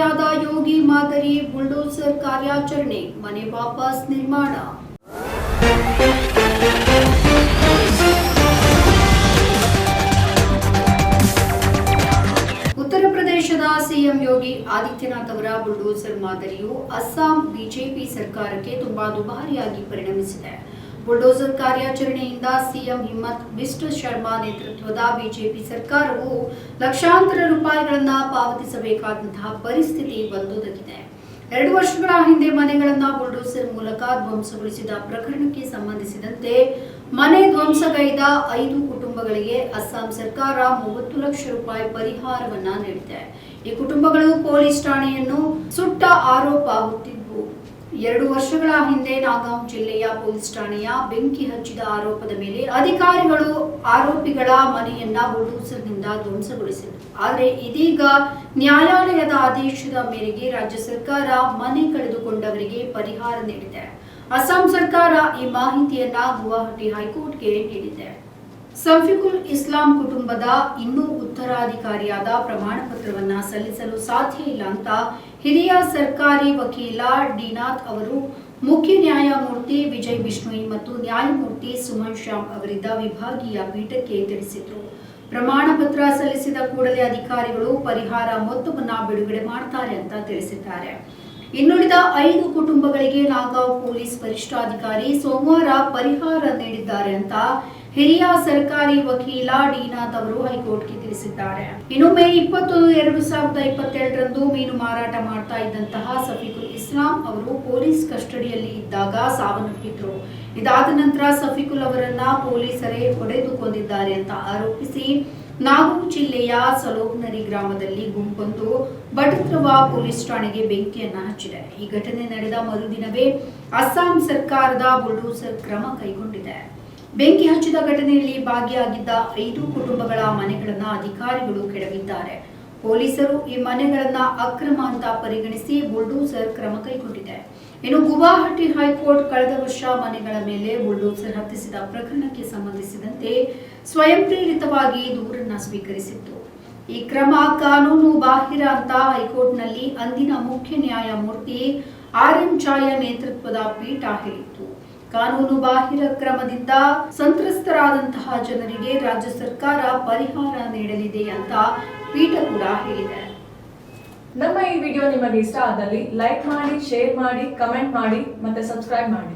ಮಾದರಿಯಾದ ಯೋಗಿ ಮಾದರಿ ಬುಲ್ಡೋಸರ್ ಕಾರ್ಯಾಚರಣೆ ಮನೆ ವಾಪಸ್ ನಿರ್ಮಾಣ ಉತ್ತರ ಪ್ರದೇಶದ ಸಿಎಂ ಯೋಗಿ ಆದಿತ್ಯನಾಥ್ ಅವರ ಬುಲ್ಡೋಸರ್ ಮಾದರಿಯು ಅಸ್ಸಾಂ ಬಿಜೆಪಿ ಸರ್ಕಾರಕ್ಕೆ ತುಂಬಾ ದುಬಾರಿಯಾಗಿ ಪರಿಣಮಿಸಿದೆ ಬುಲ್ಡೋಸರ್ ಕಾರ್ಯಾಚರಣೆಯಿಂದ ಸಿಎಂ ಹಿಮ್ಮತ್ ಬಿಸ್ಟ್ ಶರ್ಮಾ ನೇತೃತ್ವದ ಬಿಜೆಪಿ ಸರ್ಕಾರವು ಲಕ್ಷಾಂತರ ರೂಪಾಯಿಗಳನ್ನು ಪಾವತಿಸಬೇಕಾದಂತಹ ಪರಿಸ್ಥಿತಿ ಬಂದೊದಗಿದೆ. ಎರಡು ವರ್ಷಗಳ ಹಿಂದೆ ಮನೆಗಳನ್ನ ಬುಲ್ಡೋಸರ್ ಮೂಲಕ ಧ್ವಂಸಗೊಳಿಸಿದ ಪ್ರಕರಣಕ್ಕೆ ಸಂಬಂಧಿಸಿದಂತೆ ಮನೆ ಧ್ವಂಸಗೈದ ಐದು ಕುಟುಂಬಗಳಿಗೆ ಅಸ್ಸಾಂ ಸರ್ಕಾರ ಮೂವತ್ತು ಲಕ್ಷ ರೂಪಾಯಿ ಪರಿಹಾರವನ್ನ ನೀಡಿದೆ. ಈ ಕುಟುಂಬಗಳು ಪೊಲೀಸ್ ಠಾಣೆಯನ್ನು ಸುಟ್ಟ ಆರೋಪ ಹೊತ್ತಿದ್ವು ಎರಡು ವರ್ಷಗಳ ಹಿಂದೆ ನಾಗಾಂವ್ ಜಿಲ್ಲೆಯ ಪೊಲೀಸ್ ಠಾಣೆಯ ಬೆಂಕಿ ಹಚ್ಚಿದ ಆರೋಪದ ಮೇಲೆ ಅಧಿಕಾರಿಗಳು ಆರೋಪಿಗಳ ಮನೆಯನ್ನ ಬುಲ್ಡೋಸರ್ನಿಂದ ಧ್ವಂಸಗೊಳಿಸಿದರು. ಆದರೆ ಇದೀಗ ನ್ಯಾಯಾಲಯದ ಆದೇಶದ ಮೇರೆಗೆ ರಾಜ್ಯ ಸರ್ಕಾರ ಮನೆ ಕಳೆದುಕೊಂಡವರಿಗೆ ಪರಿಹಾರ ನೀಡಿದೆ. ಅಸ್ಸಾಂ ಸರ್ಕಾರ ಈ ಮಾಹಿತಿಯನ್ನ ಗುವಾಹಟಿ ಹೈಕೋರ್ಟ್ಗೆ ನೀಡಿದೆ ಸಫಿಕುಲ್ ಇಸ್ಲಾಂ ಕುಟುಂಬದ ಇನ್ನೂ ಉತ್ತರಾಧಿಕಾರಿಯಾದ ಪ್ರಮಾಣ ಪತ್ರವನ್ನ ಸಲ್ಲಿಸಲು ಸಾಧ್ಯ ಇಲ್ಲ ಅಂತ ಹಿರಿಯ ಸರ್ಕಾರಿ ವಕೀಲ ಡಿನಾಥ್ ಅವರು ಮುಖ್ಯ ನ್ಯಾಯಮೂರ್ತಿ ವಿಜಯ್ ಬಿಷ್ಣೋಯಿ ಮತ್ತು ನ್ಯಾಯಮೂರ್ತಿ ಸುಮನ್ ಶ್ಯಾಮ್ ಅವರಿದ್ದ ವಿಭಾಗೀಯ ಪೀಠಕ್ಕೆ ತಿಳಿಸಿದ್ರು. ಪ್ರಮಾಣ ಪತ್ರ ಸಲ್ಲಿಸಿದ ಕೂಡಲೇ ಅಧಿಕಾರಿಗಳು ಪರಿಹಾರ ಮೊತ್ತವನ್ನು ಬಿಡುಗಡೆ ಮಾಡ್ತಾರೆ ಅಂತ ತಿಳಿಸಿದ್ದಾರೆ. ಇನ್ನುಳಿದ ಐದು ಕುಟುಂಬಗಳಿಗೆ ನಾಗಾವ್ ಪೊಲೀಸ್ ವರಿಷ್ಠಾಧಿಕಾರಿ ಸೋಮವಾರ ಪರಿಹಾರ ನೀಡಿದ್ದಾರೆ ಅಂತ ಹಿರಿಯ ಸರ್ಕಾರಿ ವಕೀಲ ಡೀನಾಥ್ ಅವರು ಹೈಕೋರ್ಟ್ಗೆ ತಿಳಿಸಿದ್ದಾರೆ. ಇನ್ನು ಮೇ ಇಪ್ಪತ್ತೊಂದು ಎರಡು ಸಾವಿರದ ಇಪ್ಪತ್ತೆರಡರಂದು ಮೀನು ಮಾರಾಟ ಮಾಡ್ತಾ ಇದ್ದಂತಹ ಸಫಿಕುಲ್ ಇಸ್ಲಾಂ ಅವರು ಪೊಲೀಸ್ ಕಸ್ಟಡಿಯಲ್ಲಿ ಇದ್ದಾಗ ಸಾವನ್ನಪ್ಪಿದ್ರು. ಇದಾದ ನಂತರ ಸಫಿಕುಲ್ ಅವರನ್ನ ಪೊಲೀಸರೇ ಹೊಡೆದುಕೊಂಡಿದ್ದಾರೆ ಅಂತ ಆರೋಪಿಸಿ ನಾಗೂರ್ ಜಿಲ್ಲೆಯ ಸಲೋಗ್ನರಿ ಗ್ರಾಮದಲ್ಲಿ ಗುಂಪೊಂದು ಬಟತ್ರವ ಪೊಲೀಸ್ ಠಾಣೆಗೆ ಬೆಂಕಿಯನ್ನ ಹಚ್ಚಿದೆ. ಈ ಘಟನೆ ನಡೆದ ಮರುದಿನವೇ ಅಸ್ಸಾಂ ಸರ್ಕಾರದ ಬುಲ್ಡೋಸರ್ ಕ್ರಮ ಕೈಗೊಂಡಿದೆ. ಬೆಂಕಿ ಹಚ್ಚಿದ ಘಟನೆಯಲ್ಲಿ ಭಾಗಿಯಾಗಿದ್ದ ಐದು ಕುಟುಂಬಗಳ ಮನೆಗಳನ್ನ ಅಧಿಕಾರಿಗಳು ಕೆಡವಿದ್ದಾರೆ. ಪೊಲೀಸರು ಈ ಮನೆಗಳನ್ನ ಅಕ್ರಮ ಅಂತ ಪರಿಗಣಿಸಿ ಬುಲ್ಡೋಸರ್ ಕ್ರಮ ಕೈಗೊಂಡಿದೆ. ಇನ್ನು ಗುವಾಹಟಿ ಹೈಕೋರ್ಟ್ ಕಳೆದ ವರ್ಷ ಮನೆಗಳ ಮೇಲೆ ಬುಲ್ಡೋಸರ್ ಹತ್ತಿಸಿದ ಪ್ರಕರಣಕ್ಕೆ ಸಂಬಂಧಿಸಿದಂತೆ ಸ್ವಯಂ ಪ್ರೇರಿತವಾಗಿ ದೂರನ್ನ ಸ್ವೀಕರಿಸಿತ್ತು. ಈ ಕ್ರಮ ಕಾನೂನು ಬಾಹಿರ ಅಂತ ಹೈಕೋರ್ಟ್ನಲ್ಲಿ ಅಂದಿನ ಮುಖ್ಯ ನ್ಯಾಯಮೂರ್ತಿ ಆರ್ ಎಂ ಚಾಯ ನೇತೃತ್ವದ ಪೀಠ ಹೇಳಿತ್ತು. ಕಾನೂನು ಬಾಹಿರ ಕ್ರಮದಿಂದ ಸಂತ್ರಸ್ತರಾದಂತಹ ಜನರಿಗೆ ರಾಜ್ಯ ಸರ್ಕಾರ ಪರಿಹಾರ ನೀಡಲಿದೆ ಅಂತ ಪೀಠ ಕೂಡ ಹೇಳಿದೆ. ನಮ್ಮ ಈ ವಿಡಿಯೋ ನಿಮಗೆ ಇಷ್ಟ ಆದಲ್ಲಿ ಲೈಕ್ ಮಾಡಿ, ಶೇರ್ ಮಾಡಿ, ಕಮೆಂಟ್ ಮಾಡಿ ಮತ್ತೆ ಸಬ್ಸ್ಕ್ರೈಬ್ ಮಾಡಿ.